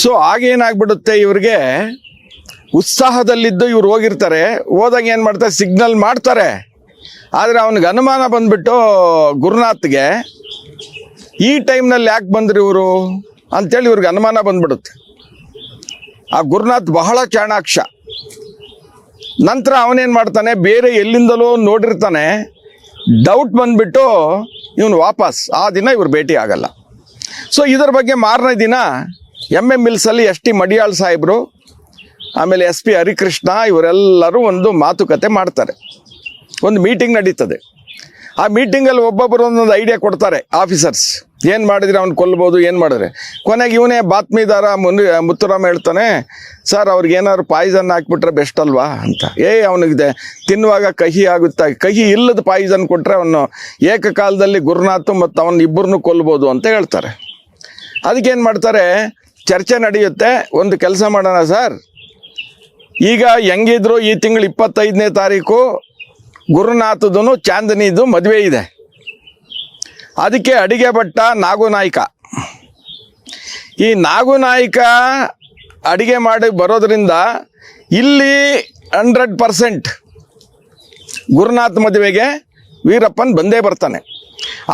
So ಆಗೇನಾಗ್ಬಿಡುತ್ತೆ ಇವ್ರಿಗೆ? ಉತ್ಸಾಹದಲ್ಲಿದ್ದು ಇವ್ರು ಹೋಗಿರ್ತಾರೆ. ಹೋದಾಗ ಏನು ಮಾಡ್ತಾರೆ? ಸಿಗ್ನಲ್ ಮಾಡ್ತಾರೆ. ಆದರೆ ಅವನಿಗೆ ಅನುಮಾನ ಬಂದ್ಬಿಟ್ಟು ಗುರುನಾಥ್ಗೆ ಈ ಟೈಮ್ನಲ್ಲಿ ಯಾಕೆ ಬಂದ್ರಿ ಇವರು? ಅಂಥೇಳಿ ಇವ್ರಿಗೆ ಅನುಮಾನ ಬಂದ್ಬಿಡುತ್ತೆ. ಆ ಗುರುನಾಥ್ ಬಹಳ ಚಾಣಾಕ್ಷ. ನಂತರ ಅವನೇನು ಮಾಡ್ತಾನೆ? ಬೇರೆ ಎಲ್ಲಿಂದಲೋ ನೋಡಿರ್ತಾನೆ. ಡೌಟ್ ಬಂದ್ಬಿಟ್ಟು ಇವನು ವಾಪಸ್. ಆ ದಿನ ಇವ್ರು ಭೇಟಿ ಆಗಲ್ಲ ಸೊ ಇದರ ಬಗ್ಗೆ ಮಾರನೇ ದಿನ ಎಂ ಎಂ ಮಿಲ್ಸಲ್ಲಿ ಎಸ್ ಟಿ ಮಡಿಯಾಳ್ ಸಾಹೇಬರು, ಆಮೇಲೆ ಎಸ್ ಪಿ ಹರಿಕೃಷ್ಣ, ಇವರೆಲ್ಲರೂ ಒಂದು ಮಾತುಕತೆ ಮಾಡ್ತಾರೆ. ಒಂದು ಮೀಟಿಂಗ್ ನಡೀತದೆ. ಆ ಮೀಟಿಂಗಲ್ಲಿ ಒಬ್ಬೊಬ್ಬರು ಒಂದೊಂದು ಐಡಿಯಾ ಕೊಡ್ತಾರೆ ಆಫೀಸರ್ಸ್ ಏನು ಮಾಡಿದರೆ ಅವ್ನು ಕೊಲ್ಬೋದು, ಏನು ಮಾಡಿದ್ರೆ. ಕೊನೆಗೆ ಇವನೇ ಬಾತ್ಮೀದಾರ ಮುನ್, ಮುತ್ತುರಾಮ್ ಹೇಳ್ತಾನೆ ಸರ್ ಅವ್ರಿಗೇನಾದ್ರು ಪಾಯ್ಸನ್ ಹಾಕ್ಬಿಟ್ರೆ ಬೆಸ್ಟ್ ಅಲ್ವಾ? ಅಂತ. ಏಯ್ ಅವನಿಗಿದೆ, ತಿನ್ನುವಾಗ ಕಹಿ ಆಗುತ್ತೆ? ಕಹಿ ಇಲ್ಲದ ಪಾಯ್ಸನ್ ಕೊಟ್ಟರೆ ಅವನು ಏಕಕಾಲದಲ್ಲಿ ಗುರುನಾಥ್ ಮತ್ತು ಅವನ ಇಬ್ಬರನ್ನು ಕೊಲ್ಬೋದು ಅಂತ ಹೇಳ್ತಾರೆ. ಅದಕ್ಕೇನು ಮಾಡ್ತಾರೆ ಚರ್ಚೆ ನಡೆಯುತ್ತೆ, ಒಂದು ಕೆಲಸ ಮಾಡೋಣ ಸರ್. ಈಗ ಹೆಂಗಿದ್ರು ಈ ತಿಂಗಳು ಇಪ್ಪತ್ತೈದನೇ ತಾರೀಕು ಗುರುನಾಥದೂ ಚಾಂದನಿದು ಮದುವೆ ಇದೆ. ಅದಕ್ಕೆ ಅಡಿಗೆ ಭಟ್ಟ ನಾಗುನಾಯ್ಕ ಈ ನಾಗುನಾಯ್ಕ ಅಡಿಗೆ ಮಾಡಿ ಬರೋದರಿಂದ ಇಲ್ಲಿ ಹಂಡ್ರೆಡ್ ಪರ್ಸೆಂಟ್ ಗುರುನಾಥ್ ಮದುವೆಗೆ ವೀರಪ್ಪನ್ ಬಂದೇ ಬರ್ತಾನೆ.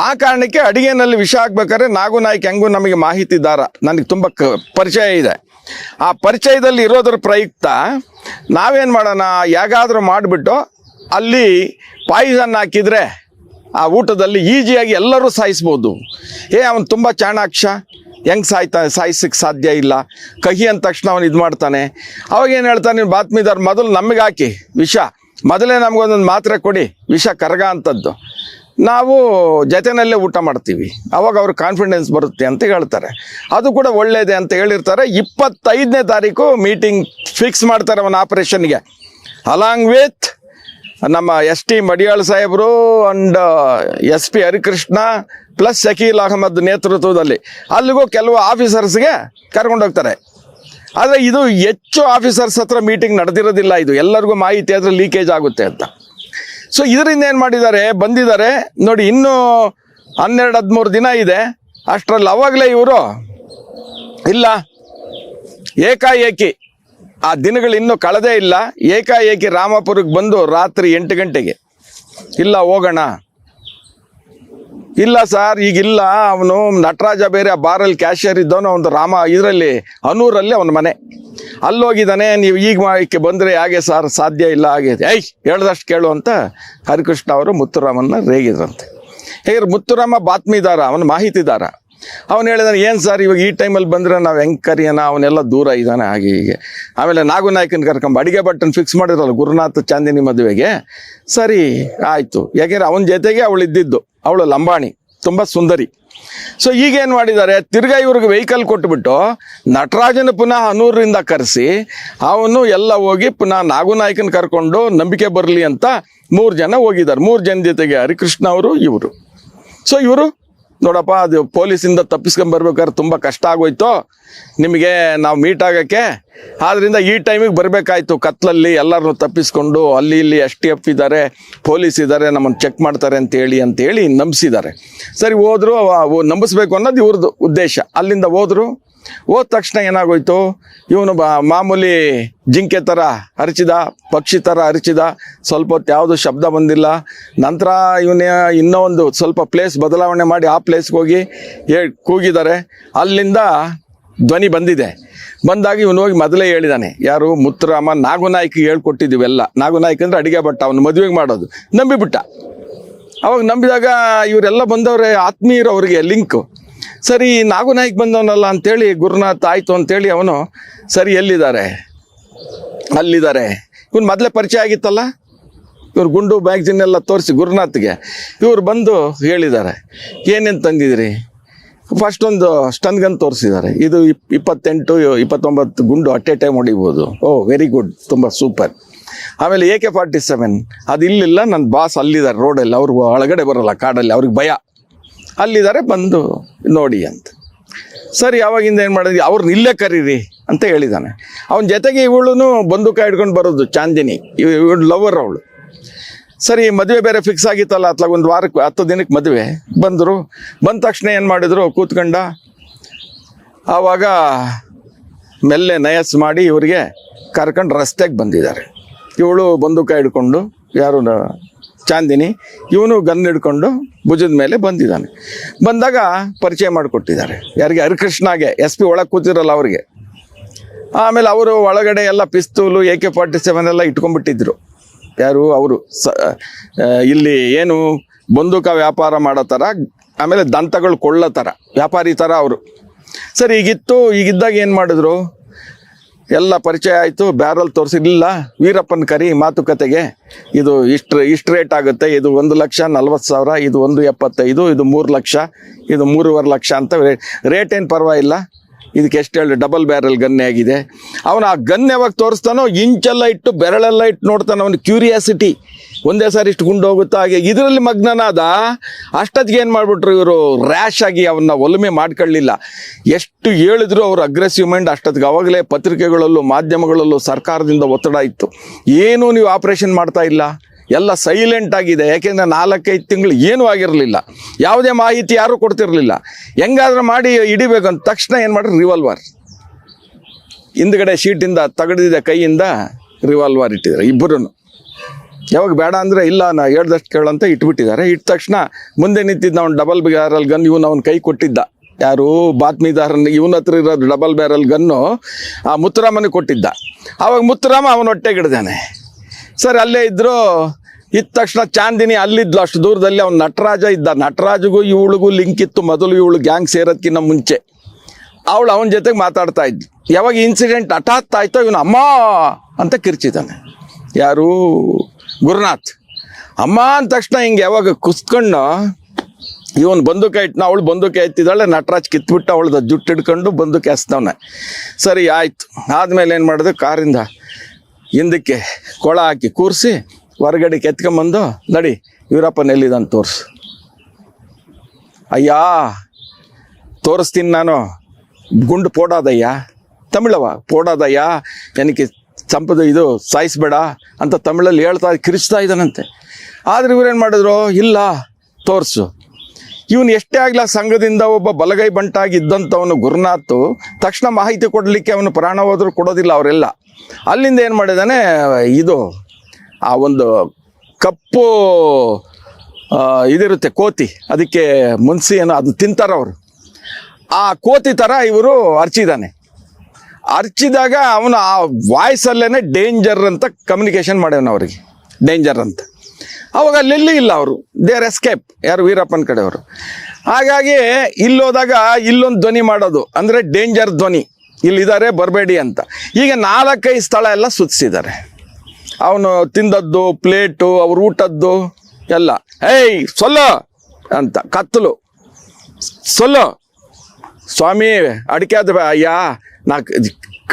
ಆ ಕಾರಣಕ್ಕೆ ಅಡಿಗೆನಲ್ಲಿ ವಿಷ ಹಾಕ್ಬೇಕಾದ್ರೆ ನಾಗುನಾಯ್ಕ ಹೆಂಗೂ ನಮಗೆ ಮಾಹಿತಿದಾರ ನನಗೆ ತುಂಬ ಪರಿಚಯ ಇದೆ. ಆ ಪರಿಚಯದಲ್ಲಿ ಇರೋದ್ರ ಪ್ರಯುಕ್ತ ನಾವೇನು ಮಾಡೋಣ ಹೇಗಾದರೂ ಮಾಡಿಬಿಟ್ಟು ಅಲ್ಲಿ ಪಾಯ್ಸನ್ ಹಾಕಿದರೆ ಆ ಊಟದಲ್ಲಿ ಈಜಿಯಾಗಿ ಎಲ್ಲರೂ ಸಾಯಿಸ್ಬೋದು. ಏ ಅವನು ತುಂಬ ಚಾಣಾಕ್ಷ. ಹೆಂಗೆ ಸಾಯ್ತಾ ಸಾಯಿಸಕ್ಕೆ ಸಾಧ್ಯ ಇಲ್ಲ. ಕಹಿ ಅಂದ ತಕ್ಷಣ ಅವನು ಇದು ಮಾಡ್ತಾನೆ. ಅವಾಗ ಏನು ಹೇಳ್ತಾನೆ, ನೀನು ಬಾತ್ಮೀದಾರ್, ಮೊದಲು ನಮಗೆ ಹಾಕಿ ವಿಷ. ಮೊದಲೇ ನಮಗೊಂದೊಂದು ಮಾತ್ರೆ ಕೊಡಿ, ವಿಷ ಕರಗ ಅಂಥದ್ದು ನಾವು ಜೊತೆನಲ್ಲೇ ಊಟ ಮಾಡ್ತೀವಿ. ಅವಾಗ ಅವ್ರ ಕಾನ್ಫಿಡೆನ್ಸ್ ಬರುತ್ತೆ ಅಂತ ಹೇಳ್ತಾರೆ. ಅದು ಕೂಡ ಒಳ್ಳೇದೇ ಅಂತ ಹೇಳಿರ್ತಾರೆ. ಇಪ್ಪತ್ತೈದನೇ ತಾರೀಕು ಮೀಟಿಂಗ್ ಫಿಕ್ಸ್ ಮಾಡ್ತಾರೆ ಅವನ ಆಪರೇಷನ್ಗೆ ಅಲಾಂಗ್ ವಿತ್ ನಮ್ಮ ಎಸ್ ಟಿ ಮಡಿಯಾಳ್ ಸಾಹೇಬರು and S P Harikrishna plus Shakeel Ahmed ನೇತೃತ್ವದಲ್ಲಿ. ಅಲ್ಲಿಗೂ ಕೆಲವು ಆಫೀಸರ್ಸ್ಗೆ ಕರ್ಕೊಂಡು ಹೋಗ್ತಾರೆ. ಆದರೆ ಇದು ಹೆಚ್ಚು ಆಫೀಸರ್ಸ್ ಹತ್ರ ಮೀಟಿಂಗ್ ನಡೆದಿರೋದಿಲ್ಲ ಇದು. ಎಲ್ಲರಿಗೂ ಮಾಹಿತಿ ಆದರೆ ಲೀಕೇಜ್ ಆಗುತ್ತೆ ಅಂತ. ಸೊ ಇದರಿಂದ ಏನು ಮಾಡಿದ್ದಾರೆ? ಬಂದಿದ್ದಾರೆ. ನೋಡಿ, ಇನ್ನೂ ಹನ್ನೆರಡು, ಹದಿಮೂರು ದಿನ ಇದೆ. ಅಷ್ಟರಲ್ಲಿ ಅವಾಗಲೇ ಇವರು ಇಲ್ಲ. ಏಕಾಏಕಿ. ಆ ದಿನಗಳು ಇನ್ನೂ ಕಳೆದೇ ಇಲ್ಲ. ಏಕಾಏಕಿ ರಾಮಪುರಕ್ಕೆ ಬಂದು ರಾತ್ರಿ ಎಂಟು ಗಂಟೆಗೆ. ಇಲ್ಲ, ಹೋಗೋಣ. ಇಲ್ಲ ಸರ್, ಈಗಿಲ್ಲ. ಅವನು ನಟರಾಜ ಬೇರೆ ಆ ಬಾರಲ್ಲಿ ಕ್ಯಾಶಿಯರ್ ಇದ್ದವನು ಅವನು ರಾಮ, ಇದರಲ್ಲಿ ಅನೂರಲ್ಲಿ ಅವನ ಮನೆ. ಅಲ್ಲೋಗಿದ್ದಾನೆ, ನೀವು ಈಗ ಮಾಡಕ್ಕೆ ಬಂದರೆ ಹಾಗೆ ಸರ್ ಸಾಧ್ಯ ಇಲ್ಲ, ಹಾಗೆ ಐ ಹೇಳ್ದಷ್ಟು ಕೇಳು ಅಂತ ಹರಿಕೃಷ್ಣ ಅವರು ಮುತ್ತುರಾಮನ್ನ ರೇಗಿದ್ರಂತೆ. ಹೇಗೆ ಮುತ್ತುರಾಮ ಬಾತ್ಮಿದಾರ, ಅವನ ಮಾಹಿತಿದಾರ. ಅವನು ಹೇಳಿದಾನೆ, ಏನು ಸರ್ ಇವಾಗ ಈ ಟೈಮಲ್ಲಿ ಬಂದರೆ ನಾವು ಹೆಂಗೆ ಕರಿಯೋಣ? ಅವನೆಲ್ಲ ದೂರ ಇದ್ದಾನೆ ಹಾಗೆ ಹೀಗೆ. ಆಮೇಲೆ ನಾಗುನಾಯ್ಕನ ಕರ್ಕೊಂಬ ಅಡುಗೆ ಬಟ್ಟನ್ ಫಿಕ್ಸ್ ಮಾಡಿರಲ್ಲ ಗುರುನಾಥ ಚಾಂದಿನಿ ಮದುವೆಗೆ? ಸರಿ, ಆಯಿತು. ಯಾಕೆಂದರೆ ಅವನ ಜೊತೆಗೆ ಅವಳು ಇದ್ದಿದ್ದು, ಅವಳು ಲಂಬಾಣಿ, ತುಂಬ ಸುಂದರಿ. ಸೊ ಈಗೇನು ಮಾಡಿದ್ದಾರೆ? ತಿರ್ಗಾ ಇವ್ರಿಗೆ ವೆಹಿಕಲ್ ಕೊಟ್ಬಿಟ್ಟು ನಟರಾಜನ ಪುನಃ ಹನೂರರಿಂದ ಕರೆಸಿ ಅವನು ಎಲ್ಲ ಹೋಗಿ ಪುನಃ ನಾಗುನಾಯ್ಕನ ಕರ್ಕೊಂಡು ನಂಬಿಕೆ ಬರಲಿ ಅಂತ ಮೂರು ಜನ ಹೋಗಿದ್ದಾರೆ. ಮೂರು ಜನ ಜೊತೆಗೆ ಹರಿಕೃಷ್ಣ ಅವರು ಇವರು. ಸೊ ಇವರು ನೋಡಪ್ಪ, ಅದು ಪೊಲೀಸಿಂದ ತಪ್ಪಿಸ್ಕೊಂಡ್ ಬರ್ಬೇಕಾದ್ರೆ ತುಂಬ ಕಷ್ಟ ಆಗೋಯ್ತು. ನಿಮಗೆ ನಾವು ಮೀಟ್ ಆಗೋಕ್ಕೆ. ಆದ್ದರಿಂದ ಈ ಟೈಮಿಗೆ ಬರಬೇಕಾಯ್ತು. ಕತ್ಲಲ್ಲಿ ಎಲ್ಲರೂ ತಪ್ಪಿಸ್ಕೊಂಡು ಅಲ್ಲಿ ಇಲ್ಲಿ ಎಸ್ ಟಿ ಎಫ್ ಇದ್ದಾರೆ, ಪೊಲೀಸ್ ಇದ್ದಾರೆ, ನಮ್ಮನ್ನು ಚೆಕ್ ಮಾಡ್ತಾರೆ ಅಂತೇಳಿ ಅಂತೇಳಿ ನಂಬಿಸಿದ್ದಾರೆ. ಸರಿ, ಹೋದರೂ ನಂಬಿಸ್ಬೇಕು ಅನ್ನೋದು ಇವ್ರದ್ದು ಉದ್ದೇಶ. ಅಲ್ಲಿಂದ ಹೋದ್ರು ಹೋದ ತಕ್ಷಣ ಏನಾಗೋಯ್ತು? ಇವನು ಮಾಮೂಲಿ ಜಿಂಕೆ ಥರ ಅರಚಿದ ಪಕ್ಷಿ ಥರ ಅರಚಿದ ಸ್ವಲ್ಪ ಹೊತ್ತು ಯಾವುದು ಶಬ್ದ ಬಂದಿಲ್ಲ. ನಂತರ ಇವನೇ ಇನ್ನೂ ಒಂದು ಸ್ವಲ್ಪ ಪ್ಲೇಸ್ ಬದಲಾವಣೆ ಮಾಡಿ ಆ ಪ್ಲೇಸ್ಗೆ ಹೋಗಿ ಹೇ ಕೂಗಿದ್ದಾರೆ ಅಲ್ಲಿಂದ ಧ್ವನಿ ಬಂದಿದೆ. ಬಂದಾಗ ಇವನು ಹೋಗಿ ಮೊದಲೇ ಹೇಳಿದಾನೆ, ಯಾರು? ಮುತ್ತುರಾಮ ನಾಗುನಾಯ್ಕಿಗೆ ಹೇಳ್ಕೊಟ್ಟಿದ್ದೀವೆಲ್ಲ ನಾಗುನಾಯ್ಕ ಅಂದ್ರೆ ಅಡುಗೆ ಭಟ್ಟ, ಅವನು ಮದುವೆಗೆ ಮಾಡೋದು. ನಂಬಿಬಿಟ್ಟ. ಅವಾಗ ನಂಬಿದಾಗ ಇವರೆಲ್ಲ ಬಂದವ್ರೆ ಆತ್ಮೀಯರು ಅವರಿಗೆ ಲಿಂಕು. ಸರಿ, ನಾಗುನಾಯ್ಕ ಬಂದವನಲ್ಲ ಅಂತೇಳಿ ಗುರುನಾಥ್ ಆಯಿತು ಅಂತೇಳಿ ಅವನು ಸರಿ, ಎಲ್ಲಿದ್ದಾರೆ? ಅಲ್ಲಿದ್ದಾರೆ. ಇವ್ನು ಮೊದಲೇ ಪರಿಚಯ ಆಗಿತ್ತಲ್ಲ? ಇವ್ರು ಗುಂಡು ಮ್ಯಾಗ್ಜಿನ್ ಎಲ್ಲ ತೋರಿಸಿ ಗುರುನಾಥ್ಗೆ. ಇವ್ರು ಬಂದು ಹೇಳಿದ್ದಾರೆ. ಏನೇನು ತಂದಿದ್ರಿ? ಫಸ್ಟ್ ಒಂದು ಸ್ಟನ್ ಗನ್ ತೋರಿಸಿದ್ದಾರೆ. ಇದು ಇಪ್, ಇಪ್ಪತ್ತೆಂಟು ಇಪ್ಪತ್ತೊಂಬತ್ತು ಗುಂಡು ಅಟ್ ಎ ಟೈಮ್ ಹೊಡಿಬೋದು. ಓ ವೆರಿ ಗುಡ್ ತುಂಬ ಸೂಪರ್ ಆಮೇಲೆ ಎ ಕೆ ಫಾರ್ಟಿ ಸೆವೆನ್ ಅದು ಇಲ್ಲಿಲ್ಲ ನನ್ನ ಬಾಸ್ ಅಲ್ಲಿದ್ದಾರೆ ರೋಡಲ್ಲಿ ಅವ್ರು ಒಳಗಡೆ ಬರೋಲ್ಲ, ಕಾಡಲ್ಲಿ. ಅವ್ರಿಗೆ ಭಯ. ಅಲ್ಲಿದ್ದಾರೆ, ಬಂದು ನೋಡಿ ಅಂತ. ಸರಿ ಯಾವಾಗಿಂದ ಏನು ಮಾಡಿದ್ವಿ ಅವ್ರನ್ನ ಇಲ್ಲೇ ಕರೀರಿ ಅಂತ ಹೇಳಿದ್ದಾನೆ ಅವನ ಜೊತೆಗೆ ಇವಳು ಬಂದೂಕ ಇಡ್ಕೊಂಡು ಬರೋದು ಚಾಂದಿನಿ ಇವಳು ಲವರ್ ಅವಳು. ಸರಿ, ಮದುವೆ ಬೇರೆ ಫಿಕ್ಸ್ ಆಗಿತ್ತಲ್ಲ ಅತ್ಲಾಗ ಒಂದು ವಾರಕ್ಕೆ ಹತ್ತು ದಿನಕ್ಕೆ ಮದುವೆ ಬಂದರು. ಬಂದ ತಕ್ಷಣ ಏನು ಮಾಡಿದ್ರು, ಕೂತ್ಕೊಂಡ ಆವಾಗ ಮೆಲ್ಲೆ ನಯಸ್ ಮಾಡಿ ಇವರಿಗೆ ಕರ್ಕೊಂಡು ರಸ್ತೆಗೆ ಬಂದಿದ್ದಾರೆ. ಇವಳು ಬಂದೂಕ ಹಿಡ್ಕೊಂಡು ಯಾರು ಚಾಂದಿನಿ ಇವನು ಗನ್ ಹಿಡ್ಕೊಂಡು ಭುಜದ ಮೇಲೆ ಬಂದಿದ್ದಾನೆ. ಬಂದಾಗ ಪರಿಚಯ ಮಾಡಿಕೊಟ್ಟಿದ್ದಾರೆ. ಯಾರಿಗೆ? ಹರಿಕೃಷ್ಣಗೆ. ಎಸ್ ಪಿ ಒಳಗೆ ಕೂತಿರಲ್ಲ ಅವರಿಗೆ. ಆಮೇಲೆ ಅವರು ಒಳಗಡೆ ಎಲ್ಲ ಪಿಸ್ತೂಲು, ಎ ಕೆ ಫಾರ್ಟಿ ಸೆವೆನ್ ಎಲ್ಲ ಇಟ್ಕೊಂಡ್ಬಿಟ್ಟಿದ್ರು. ಯಾರು? ಅವರು. ಸ ಇಲ್ಲಿ ಏನು ಬಂದೂಕ ವ್ಯಾಪಾರ ಮಾಡೋ ಥರ ಆಮೇಲೆ ದಂತಗಳು ಕೊಳ್ಳೋ ಥರ ವ್ಯಾಪಾರಿ ಥರ ಅವರು. ಸರಿ, ಈಗಿತ್ತು, ಈಗಿದ್ದಾಗ ಏನು ಮಾಡಿದ್ರು? ಎಲ್ಲ ಪರಿಚಯ ಆಯಿತು, ಬ್ಯಾರಲ್ ತೋರಿಸಿರ್ಲಿಲ್ಲ. ವೀರಪ್ಪನ ಕರಿ ಮಾತುಕತೆಗೆ ಇದು ಇಷ್ಟು ಇಷ್ಟು ರೇಟ್ ಆಗುತ್ತೆ. ಇದು ಒಂದು ಲಕ್ಷ ನಲ್ವತ್ತು ಸಾವಿರ, ಇದು ಒಂದು ಎಪ್ಪತ್ತೈದು, ಇದು ಮೂರು ಲಕ್ಷ, ಇದು ಮೂರುವರೆ ಲಕ್ಷ ಅಂತ ರೇಟ್ ಏನು ಪರವಾಗಿಲ್ಲ. ಇದಕ್ಕೆ ಎಷ್ಟು ಹೇಳಿ ಡಬಲ್ ಬ್ಯಾರಲ್ ಗನ್ನೆ ಆಗಿದೆ. ಅವನು ಆ ಗನ್ ಯಾವಾಗ ತೋರಿಸ್ತಾನೋ ಇಂಚೆಲ್ಲ ಇಟ್ಟು ಬೆರಳೆಲ್ಲ ಇಟ್ಟು ನೋಡ್ತಾನೆ ಅವನ ಕ್ಯೂರಿಯಾಸಿಟಿ ಒಂದೇ ಸಾರಿ ಇಷ್ಟು ಗುಂಡು ಹೋಗುತ್ತಾ ಹಾಗೆ. ಇದರಲ್ಲಿ ಮಗ್ನನಾದ ಅಷ್ಟೊತ್ತಿಗೆ ಏನು ಮಾಡಿಬಿಟ್ರು ಇವರು? ರ್ಯಾಶ್ ಆಗಿ ಅವನ್ನ ಒಲುಮೆ ಮಾಡ್ಕೊಳ್ಳಿಲ್ಲ. ಎಷ್ಟು ಹೇಳಿದ್ರು ಅವರು ಅಗ್ರೆಸಿವ್ ಮೈಂಡ್ ಅಷ್ಟೊತ್ತಿಗೆ ಅವಾಗಲೇ ಪತ್ರಿಕೆಗಳಲ್ಲೂ ಮಾಧ್ಯಮಗಳಲ್ಲೂ ಸರ್ಕಾರದಿಂದ ಒತ್ತಡ ಇತ್ತು. ಏನೂ ನೀವು ಆಪ್ರೇಷನ್ ಮಾಡ್ತಾ ಇಲ್ಲ. ಎಲ್ಲ ಸೈಲೆಂಟ್ ಆಗಿದೆ. ಯಾಕೆಂದ್ರೆ ನಾಲ್ಕೈದು ತಿಂಗಳು ಏನೂ ಆಗಿರಲಿಲ್ಲ. ಯಾವುದೇ ಮಾಹಿತಿ ಯಾರೂ ಕೊಡ್ತಿರಲಿಲ್ಲ. ಹೆಂಗಾದ್ರೂ ಮಾಡಿ ಹಿಡಿಬೇಕಂತ ತಕ್ಷಣ ಏನು ಮಾಡ್ರಿ? ರಿವಾಲ್ವರ್ ಹಿಂದ್ಗಡೆ ಶೀಟಿಂದ ತಗಡಿದ ಕೈಯಿಂದ ರಿವಾಲ್ವರ್ ಇಟ್ಟಿದ್ದಾರೆ ಇಬ್ಬರೂ ಯಾವಾಗ ಬೇಡ ಅಂದರೆ ಇಲ್ಲ, ನಾ ಹೇಳ್ದಷ್ಟು ಕೇಳಂತ ಇಟ್ಬಿಟ್ಟಿದ್ದಾರೆ. ಇಟ್ಟ ತಕ್ಷಣ ಮುಂದೆ ನಿಂತಿದ್ದ ಅವ್ನು ಡಬಲ್ ಬ್ಯಾರಲ್ ಗನ್ ಇವನು ಅವನ ಕೈ ಕೊಟ್ಟಿದ್ದ. ಯಾರು ಬಾತ್ಮೀದಾರನ, ಇವನ ಹತ್ರ ಇರೋದು ಡಬಲ್ ಬ್ಯಾರಲ್ ಗನ್ನು ಆ ಮುತ್ತುರಾಮನಿಗೆ ಕೊಟ್ಟಿದ್ದ. ಆವಾಗ ಮುತ್ತುರಾಮ ಅವನ ಹೊಟ್ಟೆಗೆ ಹಿಡ್ದಾನೆ ಸರ್, ಅಲ್ಲೇ ಇದ್ರು ಇದ್ದ ತಕ್ಷಣ ಚಾಂದಿನಿ ಅಲ್ಲಿದ್ಲು, ಅಷ್ಟು ದೂರದಲ್ಲಿ ಅವ್ನು ನಟರಾಜ ಇದ್ದ. ನಟರಾಜಗೂ ಇವಳಿಗೂ ಲಿಂಕ್ ಇತ್ತು. ಮೊದಲು ಇವಳು ಗ್ಯಾಂಗ್ ಸೇರೋದಕ್ಕಿಂತ ಮುಂಚೆ. ಅವಳು ಅವನ ಜೊತೆಗೆ ಮಾತಾಡ್ತಾ ಇದ್ಲು. ಯಾವಾಗ ಇನ್ಸಿಡೆಂಟ್ ಹಠಾತ್ ಆಯ್ತೋ ಇವನು ಅಮ್ಮ ಅಂತ ಕಿರ್ಚಿದ್ದಾನೆ. ಯಾರು? ಗುರುನಾಥ್. ಅಮ್ಮ ಅಂದ ತಕ್ಷಣ ಹಿಂಗೆ ಯಾವಾಗ ಕುಸ್ಕೊಂಡು ಇವನು ಬಂದೂಕ ಇಟ್ಟನ ಅವಳು ಬಂದೂಕ ಎತ್ತಿದ್ದಾಳೆ. ನಟರಾಜ್ ಕಿತ್ಬಿಟ್ಟು ಅವಳದ ಜುಟ್ಟು ಹಿಡ್ಕೊಂಡು ಬಂದೂಕ ಎಸ್ತವನೆ ಸರಿ, ಆಯಿತು. ಆದಮೇಲೆ ಏನು ಮಾಡಿದೆ? ಕಾರಿಂದ ಹಿಂದಕ್ಕೆ ಕೊಳ ಹಾಕಿ ಕೂರಿಸಿ ಹೊರಗಡೆ ಕೆತ್ಕೊಂಬಂದು ನಡಿ ಇವರಪ್ಪನ ಎಲ್ಲಿದ್ದಾನೆ ತೋರಿಸು. ಅಯ್ಯಾ, ತೋರಿಸ್ತೀನಿ ನಾನು. ಗುಂಡು ಪೋಡಾದಯ್ಯ. ತಮಿಳವ ಪೋಡಾದಯ್ಯ. ನನಗೆ ಸಂಪದ ಇದು ಸಾಯಿಸ್ಬೇಡ ಅಂತ ತಮಿಳಲ್ಲಿ ಹೇಳ್ತಾ ಕಿರಿಸ್ತಾ ಇದ್ದಾನಂತೆ. ಆದರೆ ಇವ್ರೇನು ಮಾಡಿದ್ರು? ಇಲ್ಲ, ತೋರಿಸು. ಇವನು ಎಷ್ಟೇ ಆಗಲಿ ಸಂಘದಿಂದ ಒಬ್ಬ ಬಲಗೈ ಬಂಟಾಗಿದ್ದಂಥವನು ಗುರುನಾಥು, ತಕ್ಷಣ ಮಾಹಿತಿ ಕೊಡಲಿಕ್ಕೆ ಅವನು ಪ್ರಾಣ ಹೋದರೂ ಕೊಡೋದಿಲ್ಲ ಅವರೆಲ್ಲ. ಅಲ್ಲಿಂದ ಏನು ಮಾಡಿದಾನೆ, ಇದು ಆ ಒಂದು ಕಪ್ಪು ಇದಿರುತ್ತೆ ಕೋತಿ. ಅದಕ್ಕೆ ಮುನ್ಸಿ ಏನೋ ಅದನ್ನ ತಿಂತಾರೆ ಅವರು. ಆ ಕೋತಿ ಥರ ಇವರು ಅರ್ಚಿದಾನೆ. ಅರ್ಚಿದಾಗ ಅವನು ಆ ವಾಯ್ಸಲ್ಲೇ ಡೇಂಜರ್ ಅಂತ ಕಮ್ಯುನಿಕೇಶನ್ ಮಾಡ್ಯವನು ಅವರಿಗೆ. ಡೇಂಜರ್ ಅಂತ. ಅವಾಗ ಅಲ್ಲೆಲ್ಲಿ ಇಲ್ಲ ಅವರು. ದೇ ಆರ್ ಎಸ್ಕೇಪ್ ಯಾರು ವೀರಪ್ಪನ ಕಡೆಯವರು ಹಾಗಾಗಿ ಇಲ್ಲೋದಾಗ ಇಲ್ಲೊಂದು ಧ್ವನಿ ಮಾಡೋದು. ಅಂದರೆ ಡೇಂಜರ್ ಧ್ವನಿ. ಇಲ್ಲಿದ್ದಾರೆ ಬರಬೇಡಿ ಅಂತ. ಈಗ ನಾಲ್ಕೈದು ಸ್ಥಳ ಎಲ್ಲ ಸುತ್ತಿಸಿದ್ದಾರೆ. ಅವನು ತಿಂದದ್ದು ಪ್ಲೇಟು ಅವ್ರ ಊಟದ್ದು ಎಲ್ಲ ಏಯ್ ಸೊಲ್ಲೋ ಅಂತ ಕತ್ತಲು ಸೊಲ್ಲೋ சுவாமி அடிக்காத ஐயா நான்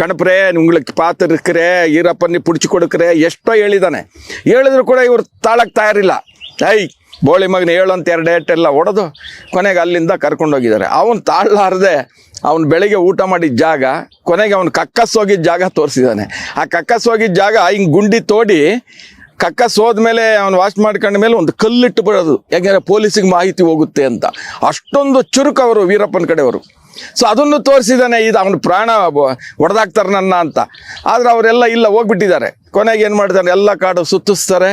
ಕಣಪ್ರೆ உங்களுக்கு ಪಾತಿರ್ಕ್ರೆ ಈರಪ್ಪನಿ ಪುಡ್ಚಿ ಕೊಡಕ್ರೆ ಎಷ್ಟೋ ಹೇಳಿದಾನೆ ಹೇಳಿದ್ರು ಕೂಡ ಇವ್ರು ತಾಳಕ್ಕೆ ತಯಾರಿಲ್ಲ ಐ ಬೋಳಿ ಮಗನ ಹೇಳಂತ ಎರಡು ಏಟೆಲ್ಲ ಹೊಡೆದು ಕೊನೆಗೆ ಅಲ್ಲಿಂದ ಕರ್ಕೊಂಡೋಗಿದ್ದಾರೆ ಅವನು ತಾಳಲಾರದೆ ಅವನು ಬೆಳಿಗ್ಗೆ ಊಟ ಮಾಡಿದ ಜಾಗ, ಕೊನೆಗೆ ಅವನು ಕಕ್ಕಸ್ ಹೋಗಿದ್ದ ಜಾಗ ತೋರಿಸಿದ್ದಾನೆ. ಆ ಕಕ್ಕಸ್ ಹೋಗಿದ್ದ ಜಾಗ ಹಿಂಗೆ ಗುಂಡಿ ತೋಡಿ ಕಕ್ಕಸ್ ಹೋದ್ಮೇಲೆ ಅವನು ವಾಶ್ ಮಾಡ್ಕೊಂಡ ಮೇಲೆ ಒಂದು ಕಲ್ಲಿಟ್ಟು ಬಿಡೋದು ಯಾಕೆಂದರೆ ಪೊಲೀಸಿಗೆ ಮಾಹಿತಿ ಹೋಗುತ್ತೆ ಅಂತ. ಅಷ್ಟೊಂದು ಚುರುಕು ಅವರು ವೀರಪ್ಪನ ಕಡೆಯವರು. ಸೊ ಅದನ್ನು ತೋರಿಸಿದಾನೆ ಇದು ಅವನ ಪ್ರಾಣ ಹೊಡೆದಾಕ್ತಾರೆ ನನ್ನ ಅಂತ. ಆದ್ರೆ ಅವರೆಲ್ಲ ಇಲ್ಲ, ಹೋಗ್ಬಿಟ್ಟಿದ್ದಾರೆ. ಕೊನೆಗೆ ಏನು ಮಾಡ್ತಾರೆ? ಎಲ್ಲ ಕಾಡು ಸುತ್ತಿಸ್ತಾರೆ.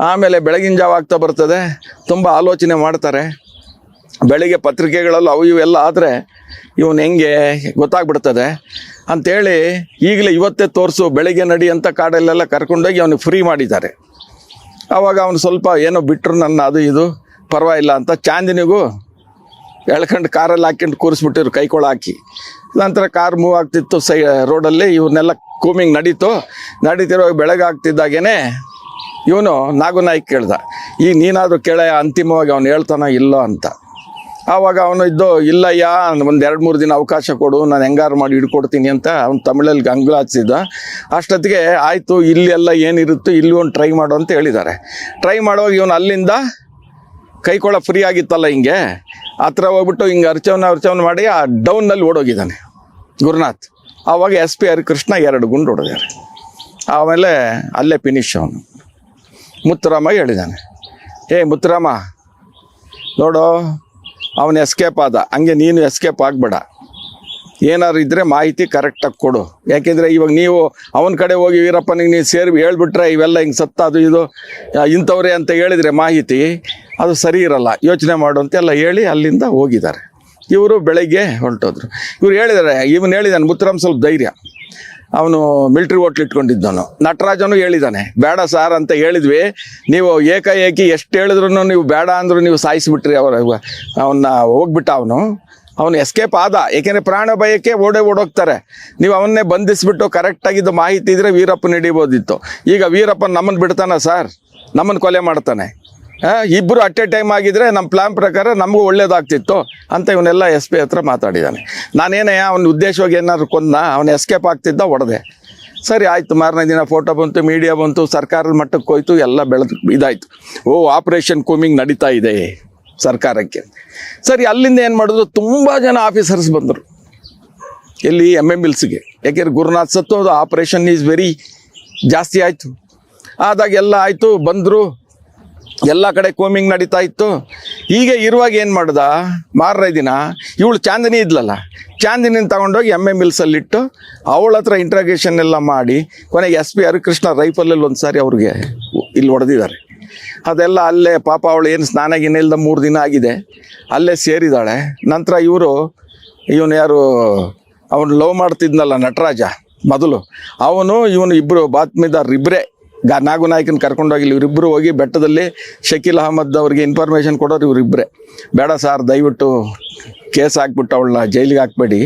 ಆಮೇಲೆ ಬೆಳಗಿನ ಜಾವ ಆಗ್ತಾ ಬರ್ತದೆ. ತುಂಬ ಆಲೋಚನೆ ಮಾಡ್ತಾರೆ. ಬೆಳಿಗ್ಗೆ ಪತ್ರಿಕೆಗಳಲ್ಲೂ ಅವು ಇವೆಲ್ಲ ಆದರೆ ಇವನು ಹೆಂಗೆ ಗೊತ್ತಾಗ್ಬಿಡ್ತದೆ. ಅಂಥೇಳಿ ಈಗಲೇ ಇವತ್ತೇ ತೋರಿಸು, ಬೆಳಿಗ್ಗೆ ನಡಿ ಅಂತ ಕಾಡಲ್ಲೆಲ್ಲ ಕರ್ಕೊಂಡೋಗಿ ಅವನು ಫ್ರೀ ಮಾಡಿದ್ದಾರೆ. ಆವಾಗ ಅವನು ಸ್ವಲ್ಪ ಏನೋ ಬಿಟ್ಟರು ನನ್ನ ಅದು ಇದು, ಪರವಾಗಿಲ್ಲ ಅಂತ ಚಾಂದಿನಿಗೂ ಎಳ್ಕೊಂಡು ಕಾರಲ್ಲಿ ಹಾಕ್ಕೊಂಡು ಕೂರಿಸ್ಬಿಟ್ಟಿರು ಕೈಕೊಳ ಹಾಕಿ. ನಂತರ ಕಾರ್ ಮೂವ್ ಆಗ್ತಿತ್ತು ಸೈ ರೋಡಲ್ಲಿ ಇವನ್ನೆಲ್ಲ ಕೂಮಿಂಗ್ ನಡೀತು. ನಡೀತಿರೋ ಬೆಳಗ್ಗೆ ಆಗ್ತಿದ್ದಾಗೇನೆ ಇವನು ನಾಗುನಾಯ್ಕ್ ಕೇಳ್ದ. ಈಗ ನೀನಾದರೂ ಕೇಳ ಅಂತಿಮವಾಗಿ ಅವನು ಹೇಳ್ತಾನ ಇಲ್ಲೋ ಅಂತ. ಆವಾಗ ಅವನು ಇದ್ದು, ಇಲ್ಲಯ್ಯ ಒಂದು ಎರಡು ಮೂರು ದಿನ ಅವಕಾಶ ಕೊಡು, ನಾನು ಹೆಂಗಾರು ಮಾಡಿ ಹಿಡ್ಕೊಡ್ತೀನಿ ಅಂತ ಅವ್ನು ತಮಿಳಲ್ಲಿ ಗಂಗ್ಲಾಚಿದ್ದ ಅಷ್ಟೊತ್ತಿಗೆ ಆಯಿತು, ಇಲ್ಲಿ ಎಲ್ಲ ಏನಿರುತ್ತೋ ಇಲ್ಲಿ ಒಂದು ಟ್ರೈ ಮಾಡು ಅಂತ ಹೇಳಿದ್ದಾರೆ ಟ್ರೈ ಮಾಡುವಾಗ ಇವನು ಅಲ್ಲಿಂದ ಕೈಕೊಳ ಫ್ರೀ ಆಗಿತ್ತಲ್ಲ ಹಿಂಗೆ? ಹತ್ರ ಹೋಗ್ಬಿಟ್ಟು ಹಿಂಗೆ ಅರ್ಚವನ ಅರ್ಚವನ ಮಾಡಿ ಆ ಡೌನ್ನಲ್ಲಿ ಓಡೋಗಿದ್ದಾನೆ ಗುರುನಾಥ್. ಆವಾಗ ಎಸ್ ಪಿ ಹರಿಕೃಷ್ಣ ಎರಡು ಗುಂಡು ಹೊಡೆದಾರೆ. ಆಮೇಲೆ ಅಲ್ಲೇ ಫಿನಿಶ್ ಅವನು. ಮುತ್ತುರಾಮ ಹೇಳಿದ್ದಾನೆ. ಏ ಮುತ್ತುರಾಮ, ನೋಡು, ಅವನು ಎಸ್ಕೇಪ್ ಆದ. ಹಂಗೆ ನೀನು ಎಸ್ಕೇಪ್ ಆಗಬೇಡ. ಏನಾದ್ರು ಇದ್ದರೆ ಮಾಹಿತಿ ಕರೆಕ್ಟಾಗಿ ಕೊಡು. ಯಾಕೆಂದರೆ ಇವಾಗ ನೀವು ಅವನ ಕಡೆ ಹೋಗಿ ವೀರಪ್ಪನಿಗೆ ನೀವು ಸೇರಿ ಹೇಳ್ಬಿಟ್ರೆ ಇವೆಲ್ಲ ಹಿಂಗೆ ಸತ್ತ, ಅದು ಇದು ಇಂಥವ್ರೆ ಅಂತ ಹೇಳಿದರೆ ಮಾಹಿತಿ ಅದು ಸರಿ ಇರಲ್ಲ. ಯೋಚನೆ ಮಾಡು ಅಂತೆಲ್ಲ ಹೇಳಿ ಅಲ್ಲಿಂದ ಹೋಗಿದ್ದಾರೆ. ಇವರು ಬೆಳಗ್ಗೆ ಹೊರಟೋದ್ರು. ಇವ್ರು ಹೇಳಿದ್ದಾರೆ ಇವನು ಹೇಳಿದ್ದಾನೆ ಮುತ್ತುರಾಮ್ ಸ್ವಲ್ಪ ಧೈರ್ಯ. ಅವನು ಮಿಲ್ಟ್ರಿ ಹೋಟ್ಲ್ ಇಟ್ಕೊಂಡಿದ್ದವನು. ನಟರಾಜನು ಹೇಳಿದ್ದಾನೆ ಬೇಡ ಸಾರ್ ಅಂತ ಹೇಳಿದ್ವಿ. ನೀವು ಏಕಾಏಕಿ ಎಷ್ಟು ಹೇಳಿದ್ರು ನೀವು ಬೇಡ ಅಂದರೂ ನೀವು ಸಾಯಿಸಿಬಿಟ್ರಿ ಅವರ ಅವನ್ನ ಹೋಗ್ಬಿಟ್ಟ ಅವನು. ಅವನು ಎಸ್ಕೇಪ್ ಆದ, ಏಕೆಂದರೆ ಪ್ರಾಣ ಭಯಕ್ಕೆ ಓಡೇ ಓಡೋಗ್ತಾರೆ. ನೀವು ಅವನ್ನೇ ಬಂಧಿಸ್ಬಿಟ್ಟು ಕರೆಕ್ಟಾಗಿದ್ದು ಮಾಹಿತಿ ಇದ್ರೆ ವೀರಪ್ಪನ ಹಿಡಿಬೋದಿತ್ತು. ಈಗ ವೀರಪ್ಪನ ನಮ್ಮನ್ನು ಬಿಡ್ತಾನ ಸರ್? ನಮ್ಮನ್ನು ಕೊಲೆ ಮಾಡ್ತಾನೆ. ಆ, ಇಬ್ರು ಅಟ್ ಎ ಟೈಮ್ ಆಗಿದ್ರೆ ನಮ್ಮ ಪ್ಲಾನ್ ಪ್ರಕಾರ ನಮಗೂ ಒಳ್ಳೇದಾಗ್ತಿತ್ತು ಅಂತ ಇವನ್ನೆಲ್ಲ ಎಸ್ ಪಿ ಹತ್ರ ಮಾತಾಡಿದ್ದಾನೆ ನಾನೇನೇ ಅವನ ಉದ್ದೇಶವಾಗಿ ಏನಾದ್ರು ಕೊಂದ ಅವನು ಎಸ್ಕೇಪ್ ಆಗ್ತಿದ್ದ ಹೊಡೆದೆ ಸರಿ ಆಯಿತು ಮಾರನೇ ದಿನ ಫೋಟೋ ಬಂತು ಮೀಡಿಯಾ ಬಂತು ಸರ್ಕಾರದ ಮಟ್ಟಕ್ಕೆ ಹೋಯ್ತು ಎಲ್ಲ ಬೆಳೆದು ಇದಾಯಿತು. ಓ ಆಪ್ರೇಷನ್ ಕೂಮಿಂಗ್ ನಡೀತಾ ಇದೆ ಸರ್ಕಾರಕ್ಕೆ. ಸರಿ ಅಲ್ಲಿಂದ ಏನು ಮಾಡಿದ್ರು ತುಂಬ ಜನ ಆಫೀಸರ್ಸ್ ಬಂದರು. ಎಲ್ಲಿ ಎಂ ಎಂ ಎಲ್ಸ್ಗೆ ಯಾಕೆಂದ್ರೆ ಗುರುನಾಥ್ ಸತ್ತು ಅದು ಆಪ್ರೇಷನ್ ಈಸ್ ವೆರಿ ಜಾಸ್ತಿ ಆಯಿತು. ಆದಾಗ ಎಲ್ಲ ಆಯಿತು ಬಂದರು. ಎಲ್ಲ ಕಡೆ ಕೋಮಿಂಗ್ ನಡೀತಾ ಇತ್ತು. ಹೀಗೆ ಇರುವಾಗ ಏನು ಮಾಡ್ದ? ಮಾರನೇ ದಿನ ಇವಳು ಚಾಂದಿನಿ ಇದ್ಲಲ್ಲ, ಚಾಂದಿನಿನ ತಗೊಂಡೋಗಿ ಎಂ ಎ ಮಿಲ್ಸಲ್ಲಿಟ್ಟು ಅವಳ ಹತ್ರ ಇಂಟ್ರಾಗೇಷನ್ ಎಲ್ಲ ಮಾಡಿ ಕೊನೆಗೆ ಎಸ್ ಪಿ ಹರಿಕೃಷ್ಣ ರೈಫಲಲ್ಲಿ ಒಂದು ಸಾರಿ ಅವ್ರಿಗೆ ಇಲ್ಲಿ ಹೊಡೆದಿದ್ದಾರೆ. ಅದೆಲ್ಲ ಅಲ್ಲೇ ಪಾಪ ಅವಳು ಏನು ಸ್ನಾನ ಗಿನ ಇಲ್ದ ಮೂರು ದಿನ ಆಗಿದೆ. ಅಲ್ಲೇ ಸೇರಿದಾಳೆ. ನಂತರ ಇವರು, ಇವನು ಯಾರು, ಅವನು ಲವ್ ಮಾಡ್ತಿದ್ನಲ್ಲ ನಟರಾಜ, ಮೊದಲು. ಅವನು, ಇವನು ಇಬ್ಬರು ಬಾತ್ಮಿದಾರ್ ಇಬ್ಬರೇ ಗಾ ನಾಗು ನಾಯಕನ ಕರ್ಕೊಂಡೋಗಿ ಇವರಿಬ್ಬರು ಹೋಗಿ ಬೆಟ್ಟದಲ್ಲಿ ಶಕೀಲ್ ಅಹಮದ್ ಅವ್ರಿಗೆ ಇನ್ಫಾರ್ಮೇಷನ್ ಕೊಡೋರು ಇವರಿಬ್ಬರೇ ಬೇಡ ಸರ್, ದಯವಿಟ್ಟು ಕೇಸ್ ಹಾಕ್ಬಿಟ್ಟು ಅವಳನ್ನ ಜೈಲಿಗೆ ಹಾಕ್ಬೇಡಿ.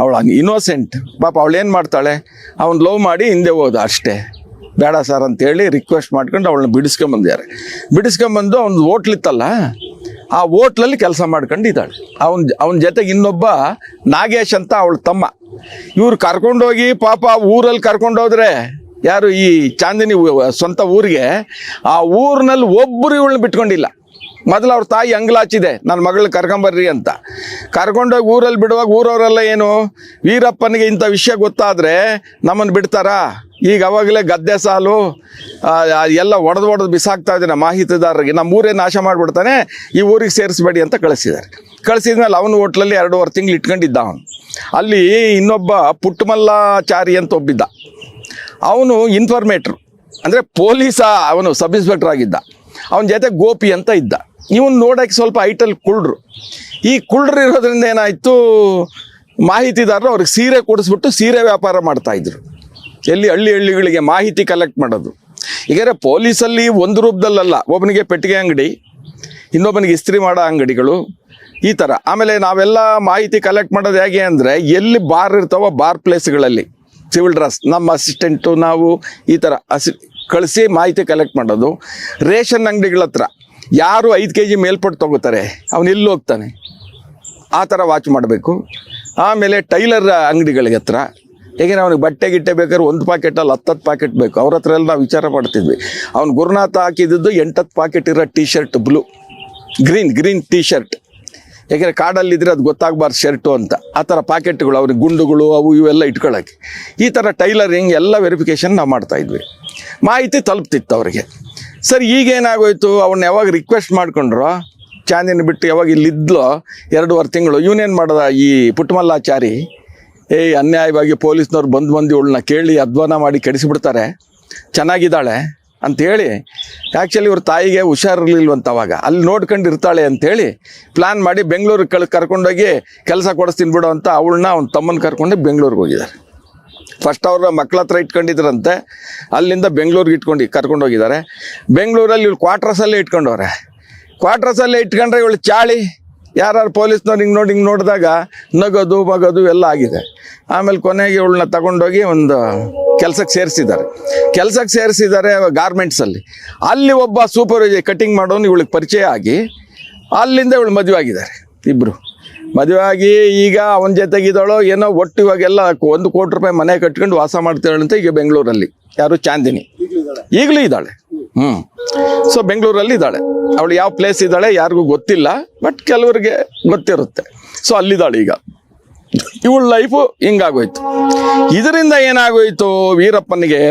ಅವಳು ಇನ್ನೋಸೆಂಟ್ ಪಾಪ ಅವಳು ಏನು ಮಾಡ್ತಾಳೆ? ಅವ್ನು ಲವ್ ಮಾಡಿ ಹಿಂದೆ ಹೋದ ಅಷ್ಟೇ. ಬೇಡ ಸರ್ ಅಂತೇಳಿ ರಿಕ್ವೆಸ್ಟ್ ಮಾಡ್ಕೊಂಡು ಅವಳನ್ನ ಬಿಡಿಸ್ಕೊಂಬಂದಿದ್ದಾರೆ ಬಿಡಿಸ್ಕೊಂಬಂದು ಅವ್ನು ಓಟ್ಲಿತ್ತಲ್ಲ, ಆ ಓಟ್ಲಲ್ಲಿ ಕೆಲಸ ಮಾಡ್ಕೊಂಡು ಇದ್ದಾಳೆ ಅವನ ಅವನ ಜೊತೆಗೆ ಇನ್ನೊಬ್ಬ ನಾಗೇಶ್ ಅಂತ ಅವಳ ತಮ್ಮ. ಇವ್ರು ಕರ್ಕೊಂಡೋಗಿ ಪಾಪ ಊರಲ್ಲಿ ಕರ್ಕೊಂಡೋದ್ರೆ ಯಾರು ಈ ಚಾಂದಿನಿ ಸ್ವಂತ ಊರಿಗೆ, ಆ ಊರಿನಲ್ಲಿ ಒಬ್ಬರು ಇವಳನ್ನ ಬಿಟ್ಕೊಂಡಿಲ್ಲ. ಮೊದಲು ಅವ್ರ ತಾಯಿ ಅಂಗ್ಲಾಚಿದೆ ನನ್ನ ಮಗಳು ಕರ್ಕೊಂಬರ್ರಿ ಅಂತ. ಕರ್ಕೊಂಡೋಗಿ ಊರಲ್ಲಿ ಬಿಡುವಾಗ ಊರವರೆಲ್ಲ ಏನು, ವೀರಪ್ಪನಿಗೆ ಇಂಥ ವಿಷಯ ಗೊತ್ತಾದರೆ ನಮ್ಮನ್ನು ಬಿಡ್ತಾರಾ? ಈಗ ಅವಾಗಲೇ ಗದ್ದೆ ಸಾಲು ಎಲ್ಲ ಒಡೆದು ಒಡೆದು ಬಿಸಾಕ್ತಾ ಇದ್ದಾನೆ ಮಾಹಿತಿದಾರರಿಗೆ. ನಮ್ಮ ಊರೇ ನಾಶ ಮಾಡಿಬಿಡ್ತಾನೆ, ಈ ಊರಿಗೆ ಸೇರಿಸ್ಬೇಡಿ ಅಂತ ಕಳಿಸಿದ್ದಾರೆ. ಕಳಿಸಿದ್ಮೇಲೆ ಅವನ ಹೋಟ್ಲಲ್ಲಿ ಎರಡೂವರೆ ತಿಂಗಳು ಇಟ್ಕೊಂಡಿದ್ದ ಅವನು. ಅಲ್ಲಿ ಇನ್ನೊಬ್ಬ ಪುಟ್ಟಮಲ್ಲಾಚಾರಿ ಅಂತ ಒಬ್ಬಿದ್ದ. ಅವನು ಇನ್ಫಾರ್ಮೇಟ್ರು ಅಂದರೆ ಪೊಲೀಸ ಅವನು ಸಬ್ ಇನ್ಸ್ಪೆಕ್ಟರ್ ಆಗಿದ್ದ. ಅವನ ಜೊತೆ ಗೋಪಿ ಅಂತ ಇದ್ದ. ಇವನು ನೋಡೋಕ್ಕೆ ಸ್ವಲ್ಪ ಐಟಲ್ ಕುಳ್ರು. ಈ ಕುಳ್ರು ಇರೋದ್ರಿಂದ ಏನಾಯಿತು, ಮಾಹಿತಿದಾರರು ಅವ್ರಿಗೆ ಸೀರೆ ಕೊಡಿಸ್ಬಿಟ್ಟು ಸೀರೆ ವ್ಯಾಪಾರ ಮಾಡ್ತಾಯಿದ್ರು ಎಲ್ಲಿ ಹಳ್ಳಿ ಹಳ್ಳಿಗಳಿಗೆ ಮಾಹಿತಿ ಕಲೆಕ್ಟ್ ಮಾಡೋದು. ಈಗಾದ್ರೆ ಪೊಲೀಸಲ್ಲಿ ಒಂದು ರೂಪದಲ್ಲಲ್ಲ, ಒಬ್ಬನಿಗೆ ಪೆಟ್ಟಿಗೆ ಅಂಗಡಿ, ಇನ್ನೊಬ್ಬನಿಗೆ ಇಸ್ತ್ರಿ ಮಾಡೋ ಅಂಗಡಿಗಳು, ಈ ಥರ ಆಮೇಲೆ ನಾವೆಲ್ಲ ಮಾಹಿತಿ ಕಲೆಕ್ಟ್ ಮಾಡೋದು ಹೇಗೆ ಅಂದರೆ, ಎಲ್ಲಿ ಬಾರ್ ಇರ್ತಾವೋ ಬಾರ್ ಪ್ಲೇಸ್ಗಳಲ್ಲಿ ಸಿವಿಲ್ ಡ್ರೆಸ್ ನಮ್ಮ ಅಸಿಸ್ಟೆಂಟು ನಾವು ಈ ಥರ ಅಸಿ ಕಳಿಸಿ ಮಾಹಿತಿ ಕಲೆಕ್ಟ್ ಮಾಡೋದು. ರೇಷನ್ ಅಂಗಡಿಗಳ ಹತ್ರ ಯಾರು ಐದು ಕೆ ಜಿ ಮೇಲ್ಪಟ್ಟು ತೊಗೋತಾರೆ, ಅವನು ಇಲ್ಲಿ ಹೋಗ್ತಾನೆ? ಆ ಥರ ವಾಚ್ ಮಾಡಬೇಕು. ಆಮೇಲೆ ಟೈಲರ್ ಅಂಗಡಿಗಳಿಗೆ ಹತ್ರ ಹೇಗೆ ಅವನಿಗೆ ಬಟ್ಟೆ, ಗಿಟ್ಟೆ ಬೇಕಾದ್ರೆ ಒಂದು ಪಾಕೆಟಲ್ಲಿ ಹತ್ತತ್ತು ಪಾಕೆಟ್ ಬೇಕು. ಅವ್ರ ಹತ್ರ ಎಲ್ಲ ನಾವು ವಿಚಾರ ಮಾಡ್ತಿದ್ವಿ. ಅವ್ನು ಗುರುನಾಥ ಹಾಕಿದ್ದು ಎಂಟತ್ತು ಪಾಕೆಟ್ ಇರೋ T shirt blue green green T shirt ಯಾಕೆಂದರೆ ಕಾಡಲ್ಲಿದ್ದರೆ ಅದು ಗೊತ್ತಾಗಬಾರ್ದು ಶರ್ಟು ಅಂತ. ಆ ಥರ ಪಾಕೆಟ್ಗಳು, ಅವ್ರಿಗೆ ಗುಂಡುಗಳು, ಅವು ಇವೆಲ್ಲ ಇಟ್ಕೊಳ್ಳೋಕ್ಕೆ ಈ ಥರ ಟೈಲರಿಂಗ್ ಎಲ್ಲ ವೆರಿಫಿಕೇಷನ್ ನಾವು ಮಾಡ್ತಾಯಿದ್ವಿ ಮಾಹಿತಿ ತಲುಪ್ತಿತ್ತು ಅವರಿಗೆ. ಸರ್ ಈಗೇನಾಗೋಯ್ತು ಅವ್ನ ಯಾವಾಗ ರಿಕ್ವೆಸ್ಟ್ ಮಾಡಿಕೊಂಡ್ರೋ, ಚಾಂದಿನ ಬಿಟ್ಟು ಯಾವಾಗ ಇಲ್ಲಿದ್ಲೋ, ಎರಡೂವರೆ ತಿಂಗಳು ಇವನೇನು ಮಾಡ್ದ ಈ ಪುಟ್ಟಮಲ್ಲಾಚಾರಿ ಏಯ್, ಅನ್ಯಾಯವಾಗಿ ಪೊಲೀಸ್ನವ್ರು ಬಂದು ಬಂದು ಇವಳನ್ನ ಕೇಳಿ ಅಧ್ವಾನ ಮಾಡಿ ಕೆಡಿಸಿಬಿಡ್ತಾರೆ. ಚೆನ್ನಾಗಿದ್ದಾಳೆ. ಅಂಥೇಳಿ ಆ್ಯಕ್ಚುಲಿ ಇವ್ರ ತಾಯಿಗೆ ಹುಷಾರಿರ್ಲಿಲ್ವಂತ ಅವಾಗ ಅಲ್ಲಿ ನೋಡ್ಕೊಂಡು ಇರ್ತಾಳೆ ಅಂಥೇಳಿ ಪ್ಲ್ಯಾನ್ ಮಾಡಿ ಬೆಂಗಳೂರಿಗೆ ಕಳ್, ಕರ್ಕೊಂಡೋಗಿ ಕೆಲಸ ಕೊಡಿಸ್ತೀನಿ ಬಿಡು ಅಂತ ಅವಳನ್ನ ಅವ್ನ ತಮ್ಮನ ಕರ್ಕೊಂಡು ಬೆಂಗಳೂರಿಗೆ ಹೋಗಿದ್ದಾರೆ. ಫಸ್ಟ್ ಅವ್ರ ಮಕ್ಳ ಹತ್ರ ಇಟ್ಕೊಂಡಿದ್ರಂತೆ, ಅಲ್ಲಿಂದ ಬೆಂಗಳೂರಿಗೆ ಇಟ್ಕೊಂಡು ಕರ್ಕೊಂಡು ಹೋಗಿದ್ದಾರೆ ಬೆಂಗಳೂರಲ್ಲಿ ಇವ್ಳು ಕ್ವಾರ್ಟರ್ಸಲ್ಲೇ ಇಟ್ಕೊಂಡವ್ರೆ. ಕ್ವಾರ್ಟರ್ಸಲ್ಲೇ ಇಟ್ಕೊಂಡ್ರೆ ಇವಳು ಚಾಳಿ ಯಾರು ಪೊಲೀಸ್ನವ್ರು ಹಿಂಗೆ ನೋಡಿ ಹಿಂಗೆ ನೋಡಿದಾಗ ನಗೋದು, ಬಗೋದು ಎಲ್ಲ ಆಗಿದೆ. ಆಮೇಲೆ ಕೊನೆಗೆ ಇವಳನ್ನ ತಗೊಂಡೋಗಿ ಒಂದು ಕೆಲಸಕ್ಕೆ ಸೇರಿಸಿದ್ದಾರೆ. ಕೆಲಸಕ್ಕೆ ಸೇರಿಸಿದ್ದಾರೆ ಗಾರ್ಮೆಂಟ್ಸಲ್ಲಿ. ಅಲ್ಲಿ ಒಬ್ಬ ಸೂಪರ್ವೈಸರ್ ಕಟಿಂಗ್ ಮಾಡೋನು ಇವಳಿಗೆ ಪರಿಚಯ ಆಗಿ ಅಲ್ಲಿಂದ ಇವಳು ಮದುವೆ ಆಗಿದ್ದಾರೆ ಇಬ್ಬರು ಮದುವೆ ಆಗಿ ಈಗ ಅವನ ಜೊತೆಗಿದ್ದಾಳೋ ಏನೋ ಒಟ್ಟು ಇವಾಗೆಲ್ಲ ಒಂದು ಕೋಟಿ ರೂಪಾಯಿ ಮನೆ ಕಟ್ಕೊಂಡು ವಾಸ ಮಾಡ್ತಾಳೆ ಅಂತ ಈಗ ಬೆಂಗಳೂರಲ್ಲಿ. ಯಾರು ಚಾಂದಿನಿ. ಈಗಲೂ ಇದ್ದಾಳೆ. ಹ್ಞೂ ಸೊ ಬೆಂಗಳೂರಲ್ಲಿ ಇದ್ದಾಳೆ. ಅವಳು ಯಾವ ಪ್ಲೇಸ್ ಇದ್ದಾಳೆ ಯಾರಿಗೂ ಗೊತ್ತಿಲ್ಲ ಬಟ್ ಕೆಲವರಿಗೆ ಗೊತ್ತಿರುತ್ತೆ. ಸೊ ಅಲ್ಲಿದ್ದಾಳೆ ಈಗ. ಇವಳ ಲೈಫು ಹಿಂಗಾಗೋಯ್ತು. ಇದರಿಂದ ಏನಾಗೋಯ್ತು, ವೀರಪ್ಪನಿಗೆ?